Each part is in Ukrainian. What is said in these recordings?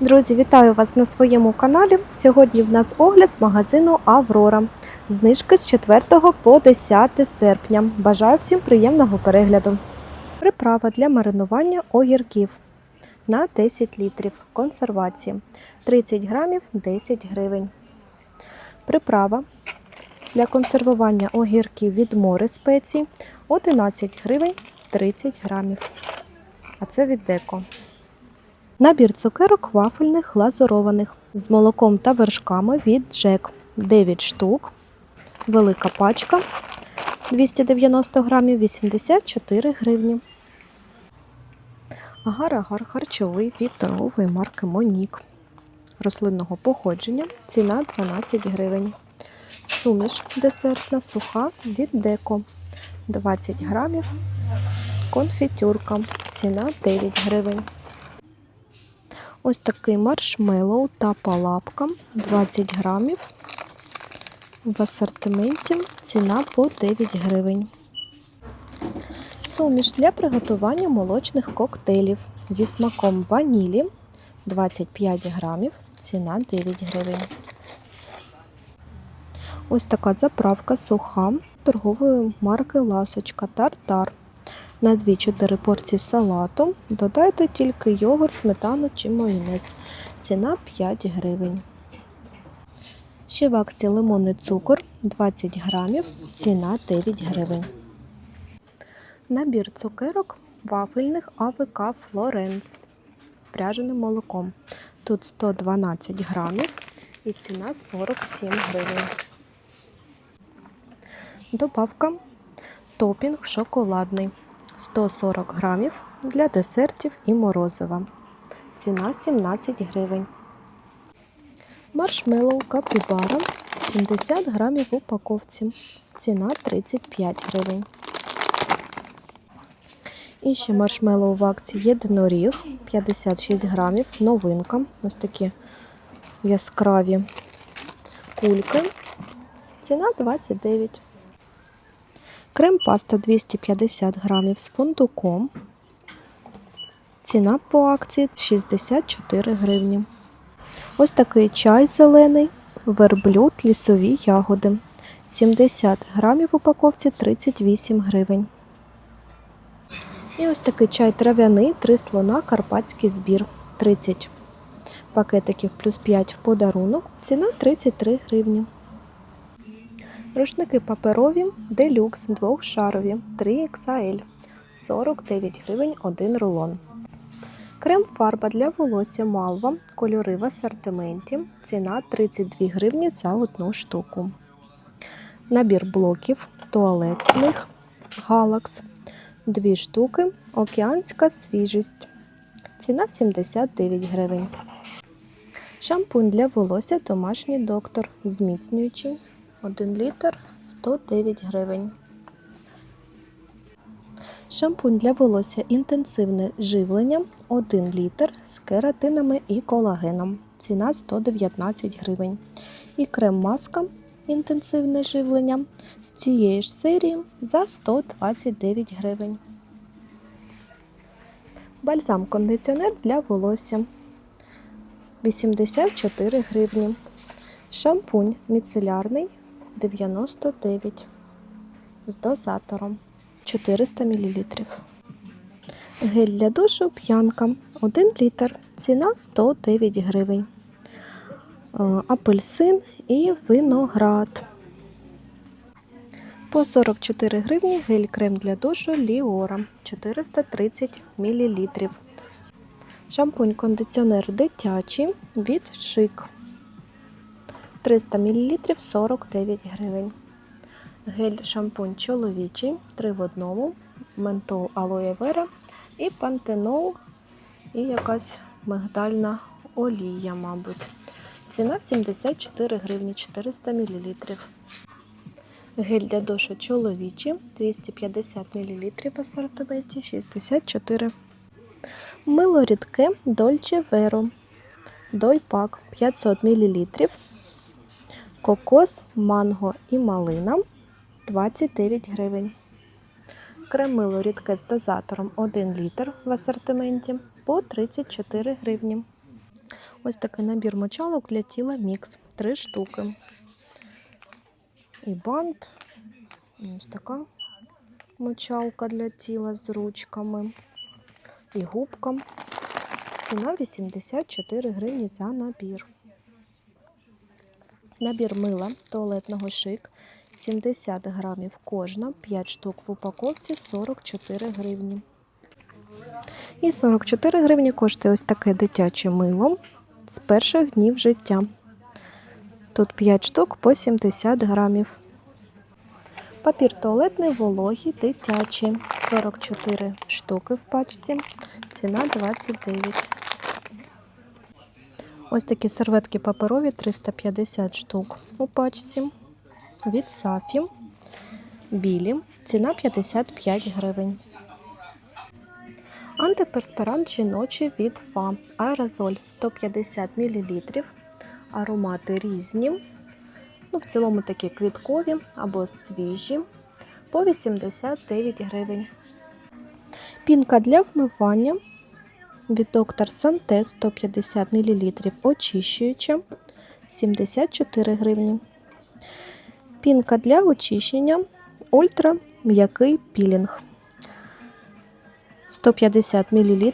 Друзі, вітаю вас на своєму каналі. Сьогодні в нас огляд з магазину Аврора. Знижки з 4 по 10 серпня. Бажаю всім приємного перегляду. Приправа для маринування огірків на 10 літрів консервації. 30 грамів 10 гривень. Приправа для консервування огірків від море спецій 11 гривень 30 грамів. А це від деко. Набір цукерок вафельних глазурованих з молоком та вершками від Джек 9 штук. Велика пачка 290 грамів 84 гривні. Агар-агар харчовий від торгової марки Монік рослинного походження. Ціна 12 гривень. Суміш десертна суха від Деко 20 грамів. Конфітюрка. Ціна 9 гривень. Ось такий маршмеллоу та палапка 20 грамів. В асортименті ціна по 9 гривень. Суміш для приготування молочних коктейлів зі смаком ванілі 25 грамів. Ціна 9 гривень. Ось така заправка суха торгової марки Ласочка Тартар. На 2-4 порції салату додайте тільки йогурт, сметану чи майонез. Ціна 5 гривень. Ще в акції лимонний цукор 20 грамів, ціна 9 гривень. Набір цукерок вафельних АВК Флоренс з пряженим молоком. Тут 112 грамів і ціна 47 гривень. Добавка топінг шоколадний 140 грамів для десертів і морозива. Ціна 17 гривень. Маршмеллоу капібара 70 грамів в упаковці. Ціна 35 гривень. І ще маршмеллоу в акції єдиноріг 56 грамів. Новинка. Ось такі яскраві кульки. Ціна 29 Крем-паста 250 грамів з фундуком. Ціна по акції 64 гривні. Ось такий чай зелений, верблюд, лісові ягоди. 70 грамів в упаковці 38 гривень. І ось такий чай трав'яний, 3 слона, карпатський збір. 30 пакетиків плюс 5 в подарунок. Ціна 33 гривні. Рушники паперові делюкс двохшарові 3XL 49 гривень 1 рулон. Крем-фарба для волосся Малва. Кольори в асортименті. Ціна 32 гривні за одну штуку. Набір блоків туалетних Галакс. 2 штуки. Океанська свіжість. Ціна 79 гривень. Шампунь для волосся домашній доктор. Зміцнюючий 1 літр 109 гривень. Шампунь для волосся інтенсивне живлення 1 літр з кератинами і колагеном. Ціна 119 гривень. І крем-маска інтенсивне живлення з цієї ж серії за 129 гривень. Бальзам-кондиціонер для волосся 84 гривні. Шампунь міцелярний 99 з дозатором 400 мл. Гель для душу п'янка 1 літр. Ціна 109 гривень. Е, Апельсин і виноград. По 44 гривні гель крем для душу Ліора 430 мл. Шампунь кондиціонер дитячий від шик 300 мл 49 гривень. Гель шампунь чоловічий 3 в одному, ментол алоє вера і пантенол, і якась мигдальна олія, мабуть. Ціна 74 гривні 400 мл. Гель для душу чоловічий 250 мл в асортименті 64. Мило рідке Dolce Vero. Дойпак 500 мл кокос, манго і малина 29 гривень. Кремило рідке з дозатором 1 літр в асортименті по 34 гривні. Ось такий набір мочалок для тіла мікс. Три штуки. І бант. Ось така мочалка для тіла з ручками. І губка. Ціна 84 гривні за набір. Набір мила туалетного шик 70 грамів кожна, 5 штук в упаковці 44 гривні. І 44 гривні коштує ось таке дитяче мило з перших днів життя. Тут 5 штук по 70 грамів. Папір туалетний вологий дитячий 44 штуки в пачці. Ціна 29. Ось такі серветки паперові 350 штук у пачці. Від Сафі. Білі. Ціна 55 гривень. Антиперспирант жіночий від ФА. Аерозоль 150 мл. Аромати різні. Ну, в цілому такі квіткові або свіжі. По 89 гривень. Пінка для вмивання від доктор Санте 150 мл очищуюча 74 гривні. Пінка для очищення ультра м'який пілінг 150 мл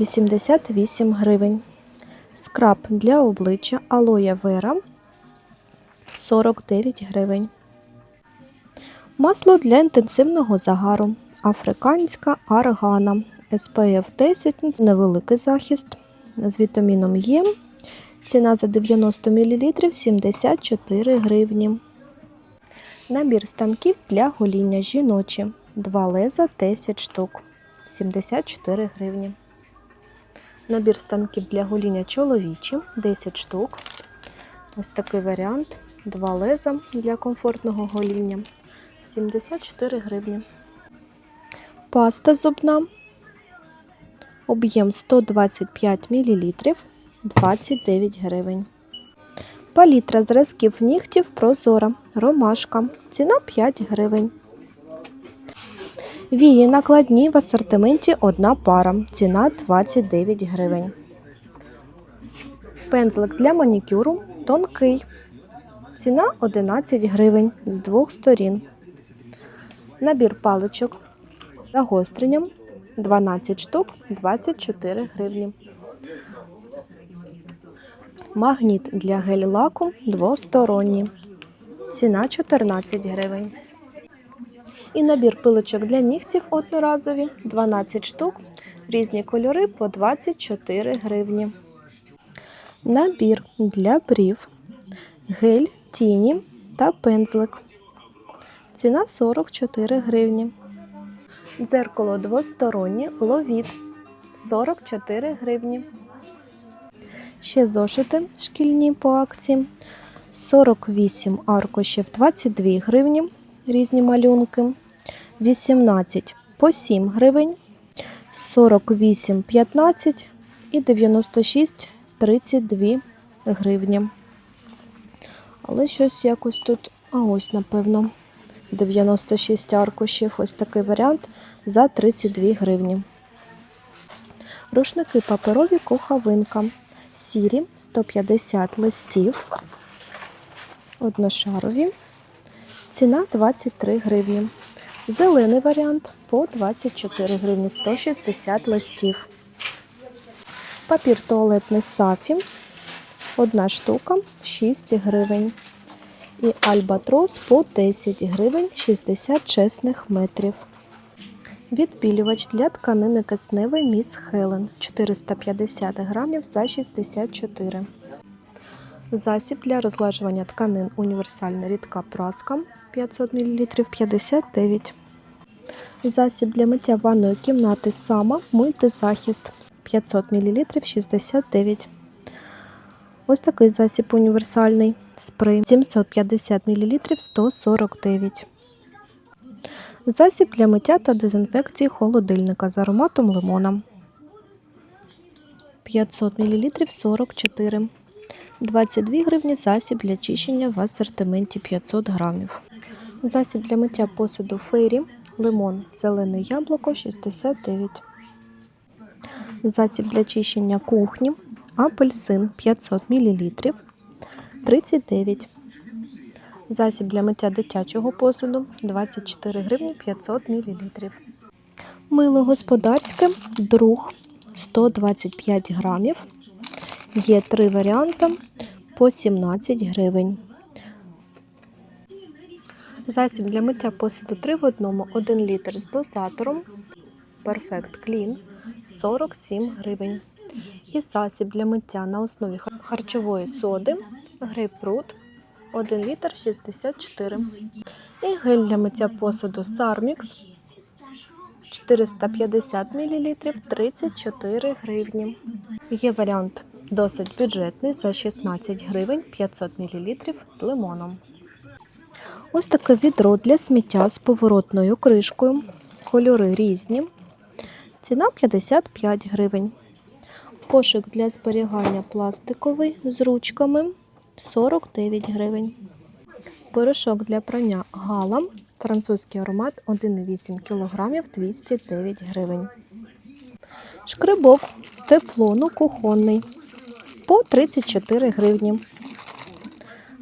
88 гривень. Скраб для обличчя алоє вера 49 гривень. Масло для інтенсивного загару. Африканська аргана. SPF 10, невеликий захист з вітаміном Е. Ціна за 90 мл 74 гривні. Набір станків для гоління жіночі. Два леза 10 штук 74 гривні. Набір станків для гоління чоловічі 10 штук. Ось такий варіант. Два леза для комфортного гоління 74 гривні. Паста зубна. Об'єм 125 мл 29 гривень. Палітра зразків нігтів прозора. Ромашка. Ціна 5 гривень. Вії накладні в асортименті одна пара. Ціна 29 гривень. Пензлик для манікюру тонкий. Ціна 11 гривень з двох сторін. Набір паличок загостренням 12 штук 24 гривні. Магніт для гель-лаку двосторонній. Ціна 14 гривень. І набір пилочок для нігтів одноразові 12 штук. Різні кольори по 24 гривні. Набір для брів, гель, тіні та пензлик. Ціна 44 гривні. Дзеркало двостороннє ловіт 44 гривні. Ще зошити шкільні по акції 48 аркушів 22 гривні. Різні малюнки. 18 по 7 гривень, 48 15 і 96 32 гривні. Але щось якось тут, а ось, напевно, 96 аркушів. Ось такий варіант за 32 гривні. Рушники паперові кохавинка. Сірі 150 листів. Одношарові. Ціна 23 гривні. Зелений варіант по 24 гривні 160 листів. Папір туалетний сафі. Одна штука 6 гривень. І альбатрос по 10 гривень 60 чесних метрів. Відбілювач для тканини кисневий Міс Хелен 450 грамів за 64. Засіб для розглажування тканин універсальна рідка праска 500 мл 59. Засіб для миття ванної кімнати сама мультизахист 500 мл 69. Ось такий засіб універсальний спрей 750 мл 149. Засіб для миття та дезінфекції холодильника з ароматом лимона 500 мл 44. 22 гривні засіб для чищення в асортименті 500 грамів. Засіб для миття посуду фейрі, лимон, зелене яблуко 69. Засіб для чищення кухні, апельсин 500 мл 39. Засіб для миття дитячого посуду 24 гривні 500 мл. Мило господарське, друг 125 грамів. Є три варіанти по 17 гривень. Засіб для миття посуду 3 в одному 1 літр з дозатором Perfect Clean 47 гривень. І засіб для миття на основі харчової соди грейпфрут 1 літр 64. І гель для миття посуду Sarmix 450 мл 34 гривні. Є варіант досить бюджетний за 16 гривень 500 мл з лимоном. Ось таке відро для сміття з поворотною кришкою. Кольори різні. Ціна 55 гривень. Кошик для зберігання пластиковий з ручками 49 гривень. Порошок для прання гала. Французький аромат 1,8 кг 209 гривень. Шкрибок з тефлону кухонний по 34 гривні.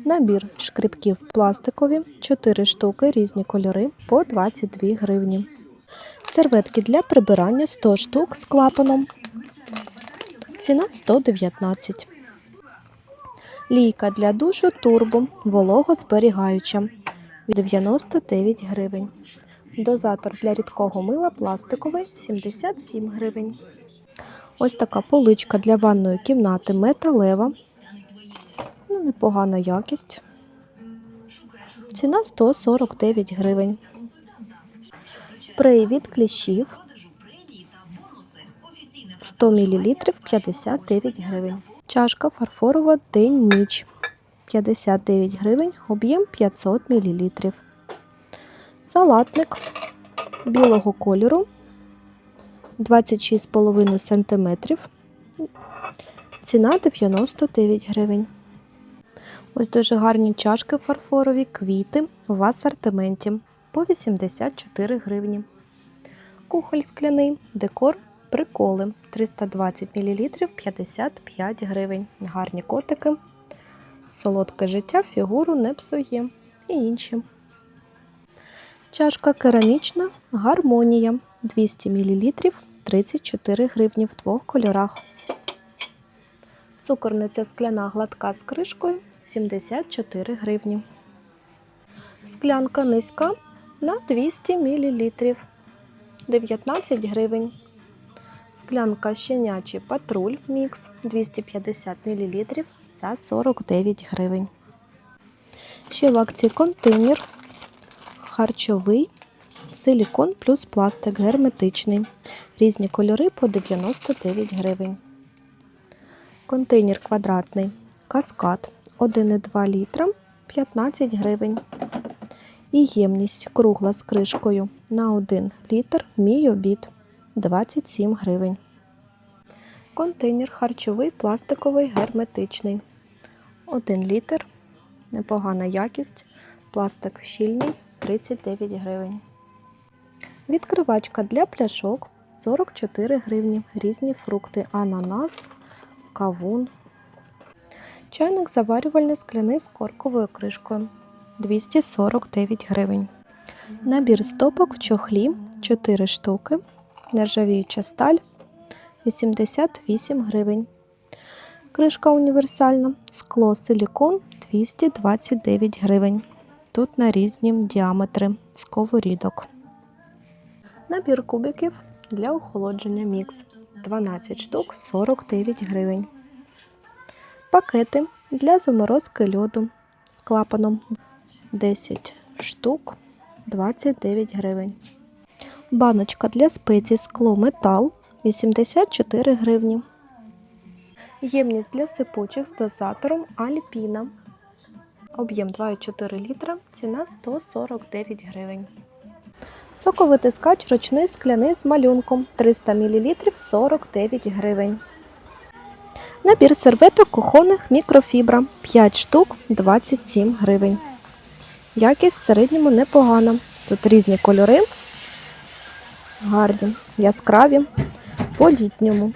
Набір шкрибків пластикові 4 штуки, різні кольори по 22 гривні. Серветки для прибирання 100 штук з клапаном. Ціна 119. Лійка для душу турбо вологозберігаюча 99 гривень. Дозатор для рідкого мила пластиковий 77 гривень. Ось така поличка для ванної кімнати металева. Ну, непогана якість. Ціна 149 гривень. Спрей від кліщів 100 мл 59 гривень. Чашка фарфорова день-ніч 59 гривень, об'єм 500 мл. Салатник білого кольору 26,5 см. Ціна 99 гривень. Ось дуже гарні чашки фарфорові, квіти в асортименті по 84 гривні. Кухоль скляний, декор, приколи 320 мл 55 гривень. Гарні котики. Солодке життя фігуру не псує і інші. Чашка керамічна гармонія 200 мл 34 гривні в двох кольорах. Цукорниця скляна гладка з кришкою 74 гривні. Склянка низька на 200 мл 19 гривень. Склянка щенячий патруль мікс 250 мл за 49 гривень. Ще в акції контейнер харчовий силікон плюс пластик герметичний. Різні кольори по 99 гривень. Контейнер квадратний каскад 1,2 літра 15 гривень. І ємність кругла з кришкою на 1 літр мій обід 27 гривень. Контейнер харчовий пластиковий герметичний 1 літр. Непогана якість. Пластик щільний 39 гривень. Відкривачка для пляшок 44 гривні. Різні фрукти, ананас, кавун. Чайник заварювальний скляний з корковою кришкою 249 гривень. Набір стопок в чохлі 4 штуки. Нержавіюча сталь 88 гривень. Кришка універсальна. Скло силікон 229 гривень. Тут на різні діаметри сковорідок. Набір кубиків для охолодження мікс 12 штук 49 гривень. Пакети для заморозки льоду з клапаном 10 штук 29 гривень. Баночка для спецій скло метал 84 гривні. Ємність для сипучих з дозатором Альпіна. Об'єм 2,4 літра, ціна 149 гривень. Соковитискач ручний скляний з малюнком 300 мл 49 гривень. Набір серветок кухонних мікрофібра 5 штук 27 гривень. Якість в середньому непогана. Тут різні кольори, гарні, яскраві, по літньому.